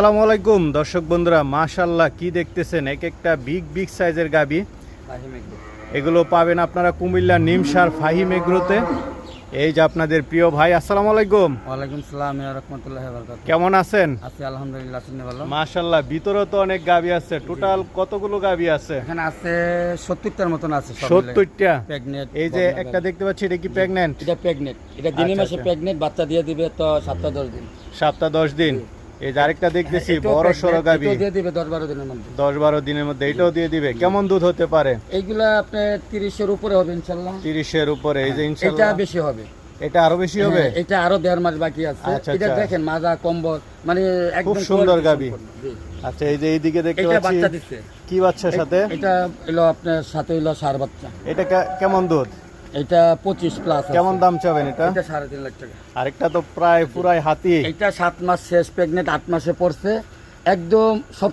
আসসালামু আলাইকুম। দর্শক বন্ধুরা মাশাল্লাহ কি দেখতেছেন? এক একটা বিগ বিগ সাইজের গাবি। এগুলো পাবেন আপনারা কুমিল্লা নিমসার ফাহিম এগ্রোতে। এই যে আপনাদের প্রিয় ভাই আসসালামু আলাইকুম। ওয়ালাইকুম সালাম রহমতুল্লাহ বরকাত কেমন আছেন? আছি আলহামদুলিল্লাহ আপনি ভালো? মাশাল্লাহ ভিতরে তো অনেক গাবি আছে। টোটাল কতগুলো গাবি আছে? এখানে আছে সত্তরটার মতন আছে সত্তরটা? প্রেগনেন্ট এই যে একটা দেখতে পাচ্ছি এটা কি প্রেগনেন্ট এটা প্রেগনেন্ট এটা দিনে আচ্ছা, মাসে আচ্ছা। প্রেগনেন্ট বাচ্চা দিয়ে দিবে তো সাতটা দশ দিন। সাতটা দশ দিন। এই যে আরেকটা দেখতেছি বড় সড়ো গাবি দিয়ে দিবে দশ বারো দিনের মধ্যে। দশ বারো দিনের মধ্যে এটাও দিয়ে দিবে। কেমন দুধ হতে পারে? এইগুলা আপনার তিরিশের উপরে হবে ইনশাল্লাহ। তিরিশের উপরে এই যে এটা বেশি হবে। এটা আরও বেশি হবে? হ্যাঁ, এটা আরও দেড় মাস বাকি আছে। আচ্ছা, এটা আচ্ছা। দেখেন মাজা কম্বল মানে একদম সুন্দর গাভী। সম্পন্ন। জি। আচ্ছা এই যে এইদিকে দেখতে এটা বাচ্চা দিচ্ছে। কি বাচ্চার সাথে? এটা হলো আপনার সাথে হলো সার বাচ্চা। এটা কেমন দুধ? এটা পঁচিশ প্লাস কেমন দাম চাবেন এটা? এটা সাড়ে তিন লাখ টাকা। আরেকটা তো প্রায় পুরাই হাতি। এটা সাত মাস শেষ প্রেগনেন্ট আট মাসে পড়ছে। একদম সব